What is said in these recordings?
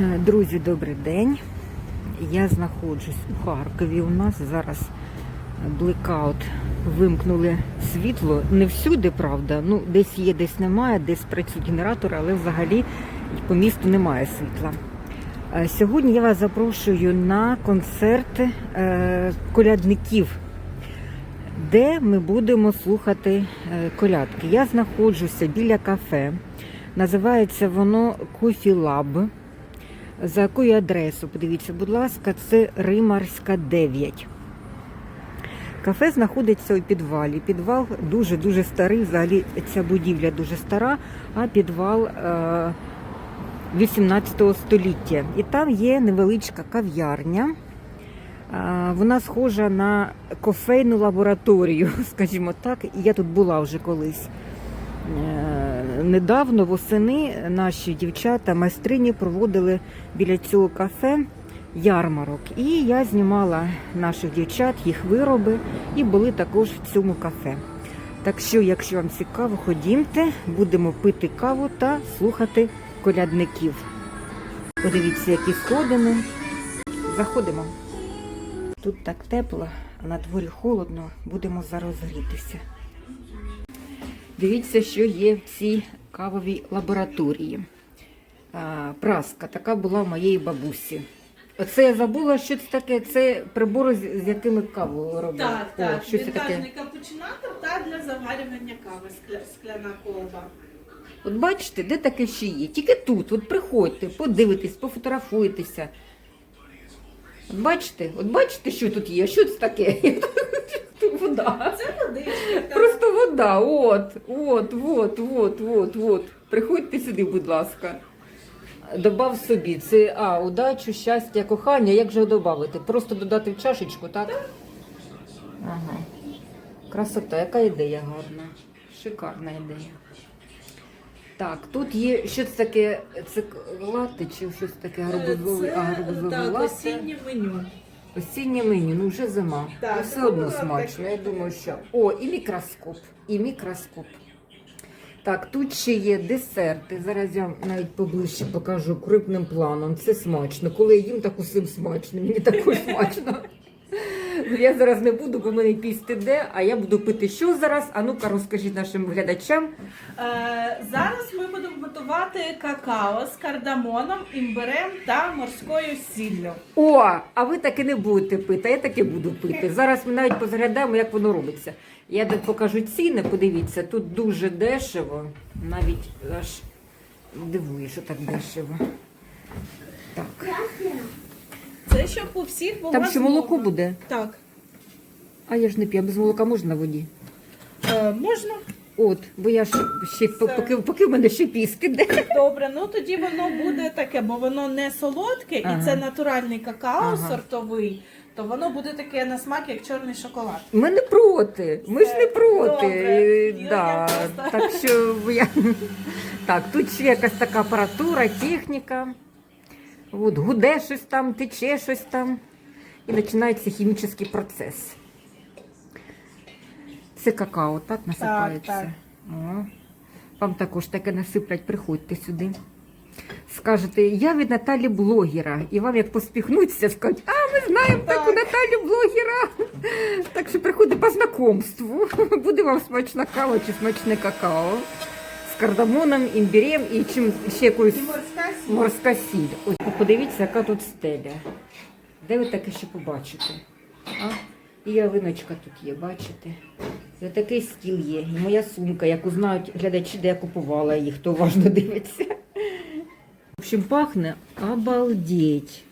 Е, Друзі, добрий день. Я знаходжусь у Харкові. У нас зараз блекаут. Вимкнули світло. Не всюди, правда. Ну, десь є, десь немає, десь працюють генератори, але взагалі по місту немає світла. Е, Сьогодні я вас запрошую на концерт е, колядників, де ми будемо слухати колядки. Я знаходжуся біля кафе. Називається воно Coffee Lab. За якою адресу? Подивіться, будь ласка, це Римарська 9. Кафе знаходиться у підвалі. Підвал дуже-дуже старий, взагалі ця будівля дуже стара, а підвал е, 18 століття. І там є невеличка кав'ярня. Е, Вона схожа на кофейну лабораторію, скажімо так. Я тут була вже колись. Недавно восени наші дівчата майстрині проводили біля цього кафе ярмарок. І я знімала наших дівчат, їх вироби, і були також в цьому кафе. Так що, якщо вам цікаво, ходімте, будемо пити каву та слухати колядників. Подивіться, які сходини. Заходимо. Тут так тепло, а на дворі холодно, будемо зараз грітися. Дивіться, що є в цій кавовій лабораторії. А, праска така була в моєї бабусі. Оце я забула, що це таке. Це прибори, з з якими каву роблять. Так, О, так. що це таке? Вінтажний капучинатор та для заварювання кави скля- скляна колба. От бачите, де таке ще є? Тільки тут. От приходьте, подивитесь, пофотографуйтеся. От бачите, от бачите, що тут є? Що це таке? Тут вода. Це водичка. Просто вода. От, от, от, от, от, от. Приходьте сюди, будь ласка. Добав собі. Це а, удачу, щастя, кохання. Як же додати? Просто додати в чашечку, так? Ага. Красота, яка ідея гарна. Шикарна ідея. Так, тут є що це таке? Латте чи щось таке гарбузове? А, гарбузове так, осіннє меню. Осіннє меню, ну вже зима. Так, Ну, все одно ну, смачно. так. Я думаю, що. О, і мікроскоп. І мікроскоп. Так, тут ще є десерти. Зараз я навіть поближче покажу крупним планом. Це смачно. Коли я їм так усім смачно, мені також смачно. Ну, я зараз не буду, бо мене піст іде, а я буду пити що зараз? А ну-ка розкажіть нашим глядачам. Е, зараз ми будемо готувати какао з кардамоном, імбирем та морською сіллю. О, а ви таки не будете пити, а я таки буду пити. Зараз ми навіть позаглядаємо, як воно робиться. Я де покажу ціни, подивіться, тут дуже дешево, навіть аж дивує, що так дешево. Так. Це щоб у всіх була Там ще молоко змога. буде. Так. А я ж не п'ю, а без молока можна на воді. Е, можна? От, бо я ж ще Все. поки, поки в мене ще піски де. Добре, ну тоді воно буде таке, бо воно не солодке Ага. і це натуральний какао Ага. сортовий, то воно буде таке на смак, як чорний шоколад. Ми не проти. Ми ж не проти. Добре. Е, Я- Да. просто- Так що я... так, тут ще якась така апаратура, техніка. От, гуде щось там, тече щось там. І починається хімічний процес. Це какао, так насипається. так. О. Вам також таке насиплять, приходьте сюди. Скажете, я від Наталі блогера. І вам як поспіхнуться, скажуть, а ми знаємо таку Так. Наталю блогера. Так що приходьте по знакомству. Буде вам смачна кава чи смачне какао з кардамоном, імбірем і чим ще якоюсь морська сіль. Ось подивіться, яка тут стеля. Де ви таке ще побачите? А? І ялиночка тут є, бачите? І такий стіл є. І моя сумка, яку знають глядачі, де я купувала їх, хто уважно дивиться. В общем, пахне обалдеть.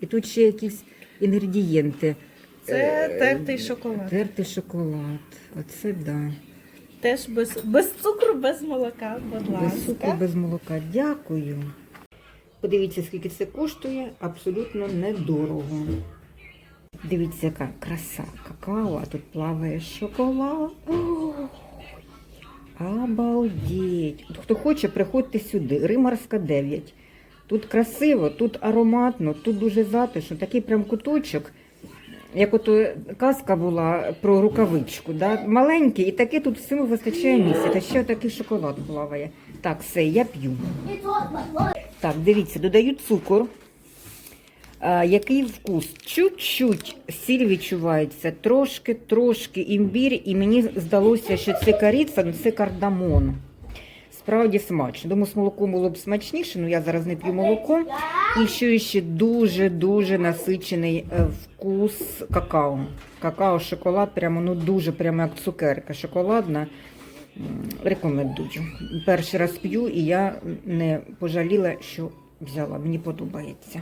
І тут ще якісь інгредієнти. Це Е, тертий шоколад. Тертий шоколад. Оце да. Теж без, без цукру, без молока, будь ласка. Без цукру, без молока. Дякую. Подивіться, скільки це коштує. Абсолютно недорого. Дивіться, яка краса какао, а тут плаває шоколад. Обалдеть. Хто хоче, приходьте сюди. Римарська 9. Тут красиво, тут ароматно, тут дуже затишно. Такий прям куточок. Як ото казка була про рукавичку, да? маленький, і таке тут всьому вистачає місця. Та ще такий шоколад плаває. Так, все, я п'ю. Так, дивіться, додаю цукор. А, який вкус? Чуть-чуть сіль відчувається, трошки, трошки імбір, і мені здалося, що це кориця, ну це кардамон. Справді смачно. Думаю, з молоком було б смачніше, але я зараз не п'ю молоко. І що ще дуже-дуже насичений е, вкус какао. Какао, шоколад, прямо ну дуже прямо як цукерка шоколадна. Рекомендую. Перший раз п'ю, і я не пожаліла, що взяла. Мені подобається.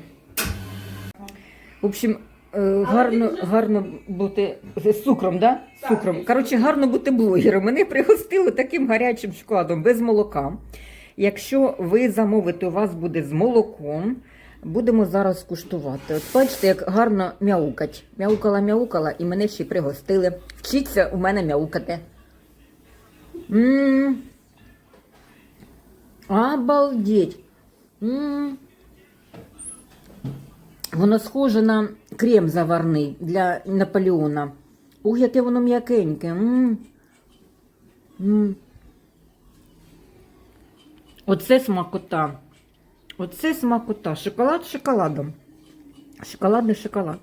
В общем, е, гарно, гарно бути з цукром, да? З цукром. Коротше, гарно бути блогером. Мене пригостили таким гарячим шоколадом без молока. Якщо ви замовите, у вас буде з молоком. Будемо зараз куштувати. От бачите, як гарно мяукать. Мяукала, мяукала, і мене ще пригостили. Вчіться у мене мяукати. М. Обалдеть. М. Воно схоже на крем заварний для Наполеона. Ух, яке воно м'якеньке. М. М. Оце смакота. Оце смакота. Шоколад з шоколадом. Шоколадний шоколад.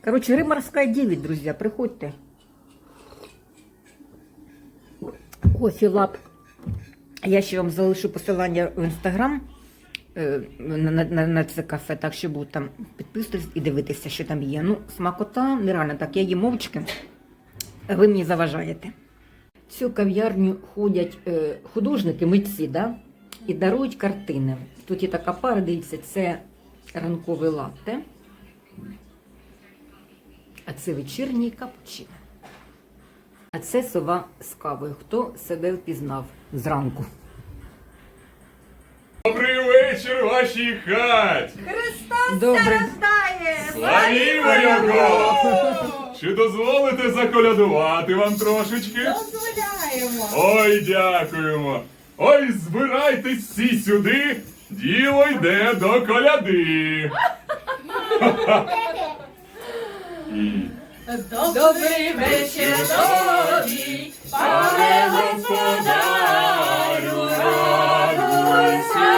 Короче, Риморская 9, друзья, приходьте. Кофі лаб. Я ще вам залишу посилання в інстаграм е, на, на, на, це кафе, так що будуть там підписуватись і дивитися, що там є. Ну, смакота нереально так, я їм мовчки, ви мені заважаєте. Цю кав'ярню ходять е, художники, митці, да? і дарують картини. Тут є така пара, дивіться, це ранковий латте, а це вечірній капучино. А це сова з кавою. Хто себе впізнав зранку? Добрий вечір вашій хаті! Добре. Славімо його! Чи дозволите заколядувати вам трошечки? Дозволяємо. Ой, дякуємо! Ой, збирайтесь всі сюди! Діло йде до коляди! Добрий вечір тобі, пане господарю, радуйся,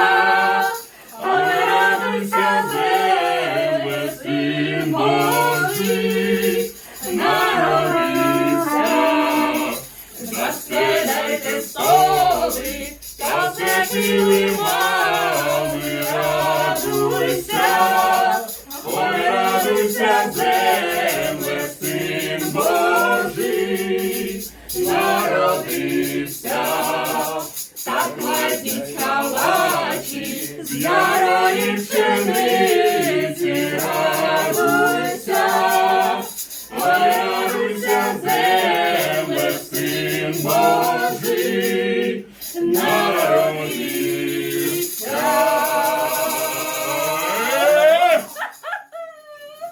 ой, радуйся, земле, син Божий, народився. Заспівайте столи, та святили мами,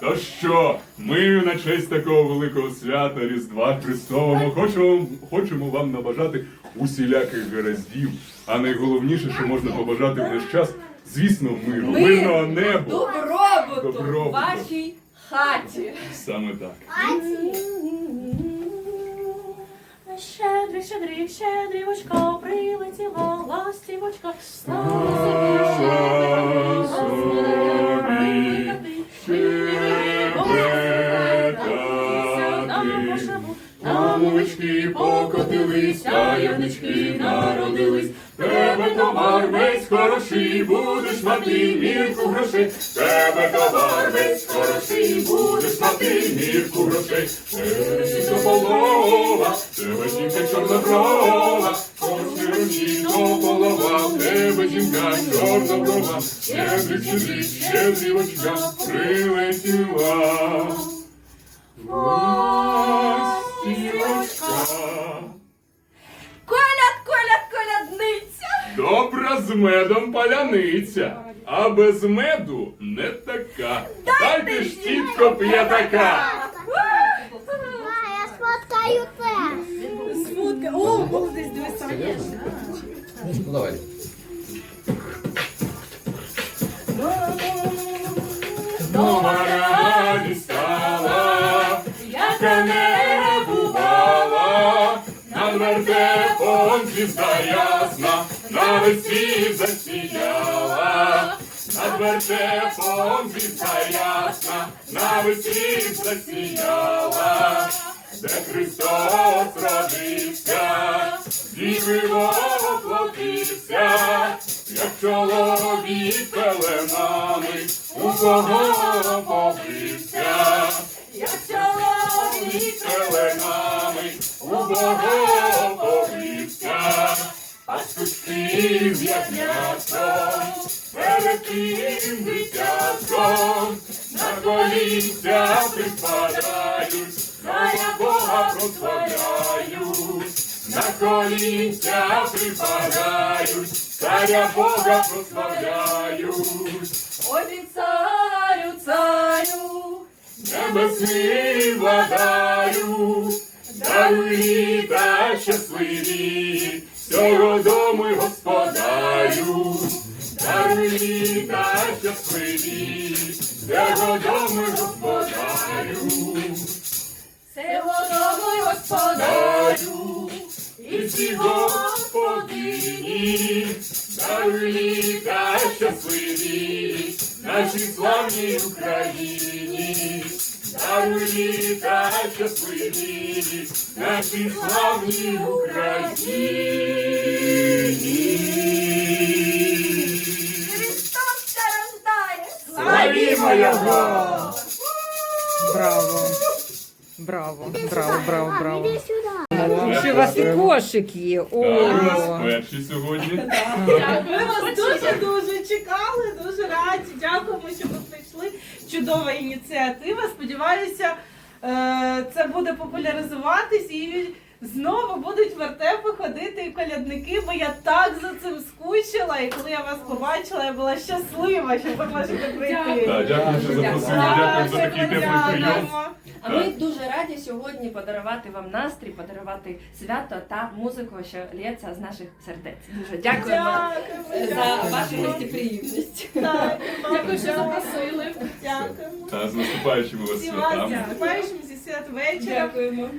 То що, ми на честь такого великого свята Різдва Христового хочемо, хочемо вам набажати усіляких гараздів, а найголовніше, що можна побажати в наш час, звісно, миру, Мир. мирного неба. Добробуту в вашій хаті. Саме так. Щедрий, щедрий, щедрівочка, прилетіла ластівочка. Слава собі, Намовички покотились, а ягнички народились. Тебе товар весь хороший, будеш мати мірку грошей. Тебе товар весь хороший, будеш мати мірку грошей. Тебе сіка полова, тебе жінка чорноброва, Хоче полова, тебе жінка чорноброва, щедрик, щедрик, щедрівочка, прилетіла. Ластівочка. Коляд, Добра з медом паляниця, а без меду не така. Дайте ж тітко п'ятака. Я сфоткаю це. Смутка. О, молодець, дивися. Ну давай. Нова радість стала, Яка не бувала, над вертепом звізда ясна, на весь світ засіяла. вертепом звізда ясна, на весь світ засіяла, де Христос родився, діви воплотився, як чоловік пеленами, у кого побився, як чоловік пеленами, у кого як м'ясо, перед тим дитятком, на колінця припадають, Царя Бога прославляють, на колінця припадають, царя Бога прославляють, Ой, царю, царю, небесний владаю, даруй літа щасливі, цього дому й господарю, даруй літа щасливі, цього дому й господарю. сего дому господарю, і всі господині, даруй літа щасливі, нашій славній Україні, даруй літа щасливі, нашій славній Україні. Його! Браво! Браво, браво, браво, браво. Ще у вас і кошик є. Так, у нас О, перший сьогодні. Ми вас дуже дуже чекали, дуже раді. Дякуємо, що ви прийшли. Чудова ініціатива. Сподіваюся, е, це буде популяризуватись і знову будуть вертепи ходити і колядники, бо я так за цим скучила. І коли я вас побачила, я була щаслива, що ви можете прийти. Так, дякую, що запросили, дякую за такий теплий прийом. А ми дуже раді сьогодні подарувати вам настрій, подарувати свято та музику, що лється з наших сердець. Дуже дякуємо Дякуємо. за вашу гостеприємність. Так, Дякую, що запросили. Дякуємо. Та з наступаючими вас Всі вас святами. наступаючим зі свят вечора. Дякуємо.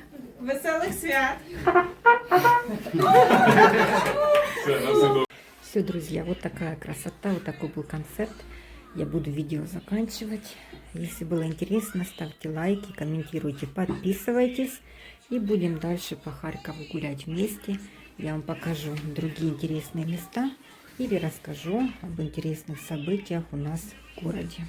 Веселих свят. Все, друзья, вот такая красота, вот такой был концерт. Я буду видео заканчивать. Если было интересно, ставьте лайки, комментируйте, подписывайтесь. И будем дальше по Харькову гулять вместе. Я вам покажу другие интересные места или расскажу об интересных событиях у нас в городе.